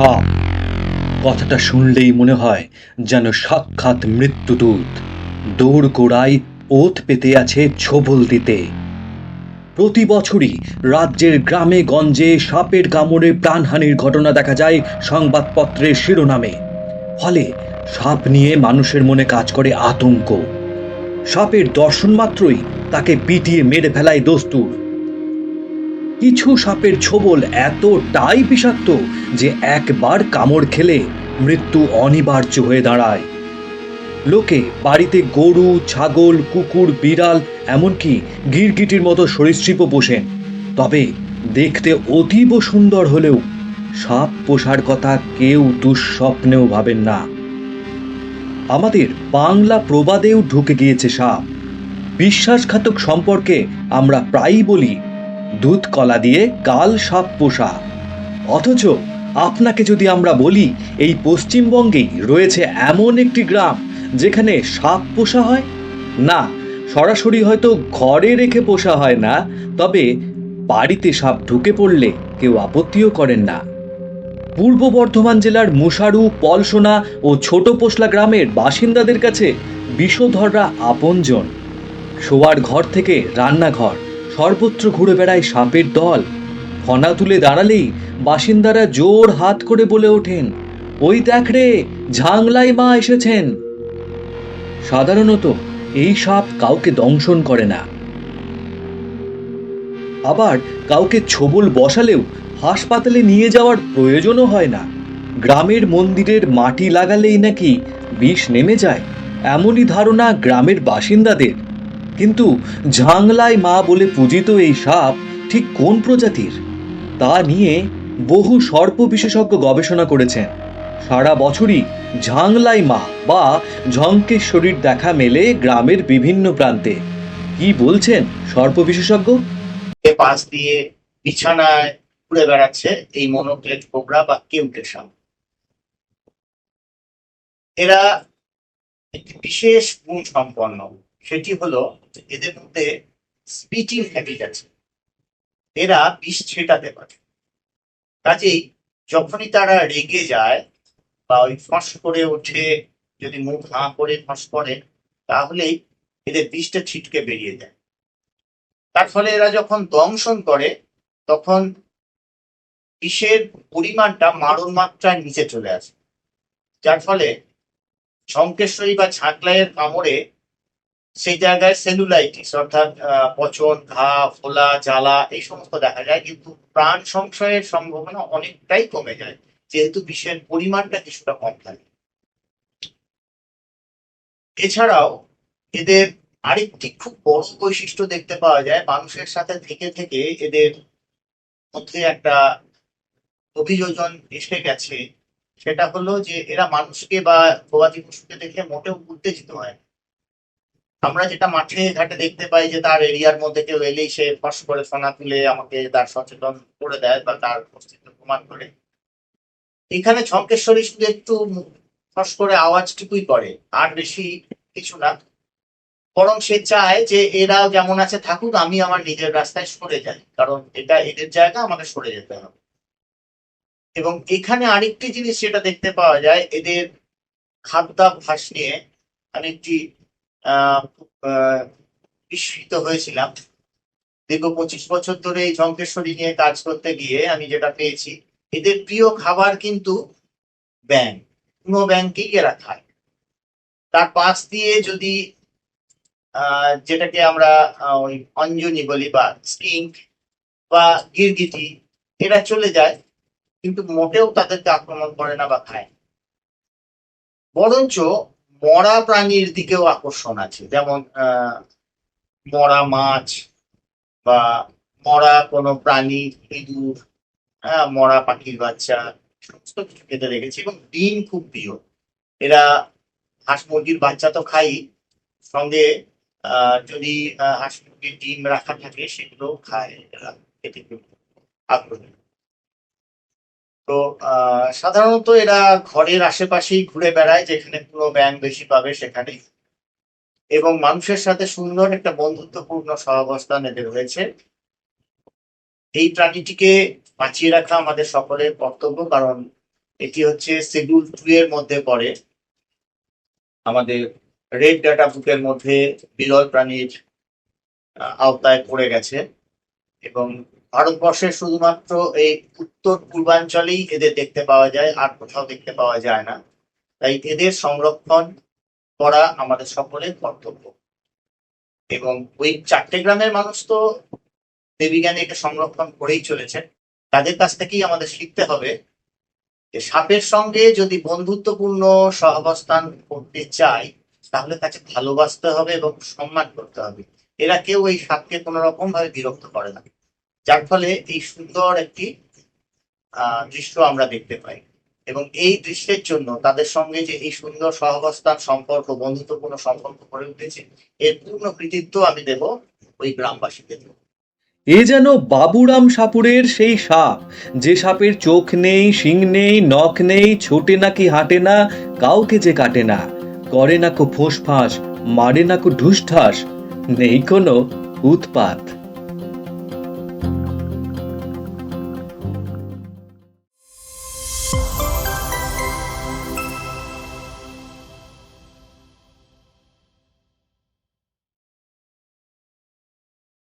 সাপ কথাটা শুনলেই মনে হয় যেন সাক্ষাৎ মৃত্যুদূত দৌড় গোড়ায় ওত পেতে আছে ছোবল দিতে। প্রতি বছরই রাজ্যের গ্রামে গঞ্জে সাপের কামড়ে প্রাণহানির ঘটনা দেখা যায় সংবাদপত্রের শিরোনামে। ফলে সাপ নিয়ে মানুষের মনে কাজ করে আতঙ্ক। সাপের দর্শন মাত্রই তাকে পিটিয়ে মেরে ফেলায় দস্তুর। কিছু সাপের ছোবল এতটাই বিষাক্ত যে একবার কামড় খেলে মৃত্যু অনিবার্য হয়ে দাঁড়ায়। লোকে বাড়িতে গরু, ছাগল, কুকুর, বিড়াল, এমনকি গিরগিটির মতো সরীসৃপও পোষেন। তবে দেখতে অতীব সুন্দর হলেও সাপ পোষার কথা কেউ দুঃস্বপ্নেও ভাবেন না। আমাদের বাংলা প্রবাদেও ঢুকে গিয়েছে সাপ। বিশ্বাসঘাতক সম্পর্কে আমরা প্রায়ই বলি দুধ কলা দিয়ে কাল সাপ পোষা। অথচ আপনাকে যদি আমরা বলি, এই পশ্চিমবঙ্গেই রয়েছে এমন একটি গ্রাম যেখানে সাপ পোষা হয়? না, সরাসরি হয়তো ঘরে রেখে পোষা হয় না, তবে বাড়িতে সাপ ঢুকে পড়লে কেউ আপত্তিও করেন না। পূর্ব বর্ধমান জেলার মুসারু পলসোনা ও ছোট পোশলা গ্রামের বাসিন্দাদের কাছে বিষধররা আপনজন। শোয়ার ঘর থেকে রান্নাঘর। সর্বত্র ঘুরে বেড়ায় সাপের দল। ফনা তুলে দাঁড়ালেই বাসিন্দারা জোর হাত করে বলে ওঠেন, ওই দেখ রে, ঝাংলাই মা এসেছেন। সাধারণত এই সাপ কাউকে দংশন করে না। আবার কাউকে ছোবল বসালেও হাসপাতালে নিয়ে যাওয়ার প্রয়োজনও হয় না। গ্রামের মন্দিরের মাটি লাগালেই নাকি বিষ নেমে যায়, এমনই ধারণা গ্রামের বাসিন্দাদের। কিন্তু ঝাংলাই মা বলে পূজিত এই সাপ ঠিক কোন প্রজাতির? তা নিয়ে বহু সর্প বিশেষজ্ঞ গবেষণা করেছেন। সারা বছরই ঝাংলাই মা বা ঝঙ্কেশ্বরীর দেখা মেলে গ্রামের বিভিন্ন প্রান্তে। কি বলছেন সর্প বিশেষজ্ঞ? পাশ দিয়ে বিছানায় ঘুরে বেড়াচ্ছে এই মনোক্লেট কোবরা বা কেউটে সাপ। এরা একটি বিশেষ গুণ সম্পন্ন। সেটি হলো এদের মধ্যে স্পিটিং হ্যাবিট আছে। এরা বিষ ছেটাতে পারে। কাজেই যখনই তারা রেগে যায় বা ওই ফস করে ওঠে, যদি মুখ হাঁ করে ফস করে তাহলেই এদের বিষটা ছিটকে বেরিয়ে যায়। তার ফলে এরা যখন দংশন করে, তখন বিষের পরিমাণটা মারণ মাত্রার নিচে চলে আসে। যার ফলে শঙ্কেশ্বরী বা ছাঁকলাইয়ের কামড়ে সেই জায়গায় সেলুলাইটিস অর্থাৎ পচন, ঘা, ফোলা, জ্বালা, এই সমস্ত দেখা যায়। কিন্তু প্রাণ সংশয়ের সম্ভাবনা অনেকটাই কমে যায়, যেহেতু বিষের পরিমাণটা কিছুটা কম থাকে। এছাড়াও এদের আরেকটি খুব বড় বৈশিষ্ট্য দেখতে পাওয়া যায়, মানুষের সাথে থেকে থেকে এদের মধ্যে একটা অভিযোজন এসে গেছে। সেটা হলো যে, এরা মানুষকে বা গবাদি পশুকে দেখে মোটেও উত্তেজিত হয়। আমরা যেটা মাঠে ঘাটে দেখতে পাই যে তার এরিয়ার মধ্যে কেউ এলেই সে ফস করে সোনা তুলে আমাকে তার সচেতন করে দেয় বা তার অস্তিত্ব প্রমাণ করে। এখানে ছঙ্কেশ্বরী শুধু একটু ফস করে আওয়াজটুকুই করে, আর বেশি কিছু না। বরং সে চায় যে এরা যেমন আছে থাকুক, আমি আমার নিজের রাস্তায় সরে যাই, কারণ এটা এদের জায়গা আমাকে সরে যেতে হবে। এবং এখানে আরেকটি জিনিস যেটা দেখতে পাওয়া যায়, এদের খাদ্যাভ্যাস নিয়ে আমি বিস্মিত হয়েছিলাম। দীর্ঘ পঁচিশ বছর ধরে এই ঝঙ্কেশ্বরী নিয়ে কাজ করতে গিয়ে আমি যেটা পেয়েছি, এদের প্রিয় খাবার কিন্তু ব্যাং কোনো ব্যাংকেই এরা খায়। তার পাশ দিয়ে যদি যেটাকে আমরা ওই অঞ্জনি বলি বা স্কিঙ্ক বা গিরগিটি, এরা চলে যায়, কিন্তু মোটেও তাদেরকে আক্রমণ করে না বা খায় বরঞ্চ মরা প্রাণীর দিকেও আকর্ষণ আছে। যেমন মরা মাছ বা মরা কোনো প্রাণী, ইঁদুর হ্যাঁ মরা পাখির বাচ্চা, সমস্ত কিছু খেতে দেখেছি এবং ডিম খুব প্রিয়। এরা হাঁস মুরগির বাচ্চা তো খাই, সঙ্গে যদি হাঁস মুরগির ডিম রাখা থাকে সেগুলো খায়, এরা খেতে আগ্রহী। তো সাধারণত এরা ঘরের আশেপাশেই ঘুরে বেড়ায়, যেখানে পুরো ব্যাং বেশি পাবে সেখানে এবং মানুষের সাথে সুন্দর একটা বন্ধুত্বপূর্ণ সহাবস্থান এদের রয়েছে। এই প্রাণীটিকে বাঁচিয়ে রাখা আমাদের সকলের কর্তব্য, কারণ এটি হচ্ছে শিডিউল টু এর মধ্যে পড়ে। আমাদের রেড ডাটা বুকের মধ্যে বিরল প্রাণীর আওতায় পড়ে গেছে। এবং ভারতবর্ষের শুধুমাত্র এই উত্তর পূর্বাঞ্চলেই এদের দেখতে পাওয়া যায়, আর কোথাও দেখতে পাওয়া যায় না। তাই এদের সংরক্ষণ করা আমাদের সকলের কর্তব্য। এবং ওই চারটে গ্রামের মানুষ তো দেবীজ্ঞানে এটা সংরক্ষণ করেই চলেছে তাদের কাছ থেকেই আমাদের শিখতে হবে যে সাপের সঙ্গে যদি বন্ধুত্বপূর্ণ সহাবস্থান করতে চাই তাহলে তাকে ভালোবাসতে হবে এবং সম্মান করতে হবে। এরা কেউ এই সাপকে কোনো রকম ভাবে বিরক্ত করে না। যার ফলে এই সুন্দর একটি দৃশ্য আমরা দেখতে পাই। এবং এই দৃশ্যের জন্য তাদের সঙ্গে যে এই সুন্দর সহাবস্থান, সম্পর্ক, বন্ধুত্বপূর্ণ সম্পর্ক গড়ে উঠেছে, এর পূর্ণ কৃতিত্ব আমি দেব ওই গ্রামবাসীদের এ যেন বাবুরাম সাপুরের সেই সাপ, যে সাপের চোখ নেই, শিং নেই, নখ নেই, ছোটে নাকি হাঁটে না, কাউকে যে কাটে না, করে না কো ফোঁস ফাঁস, মারে না কো ঢুস ঠাস নেই কোনো উৎপাত।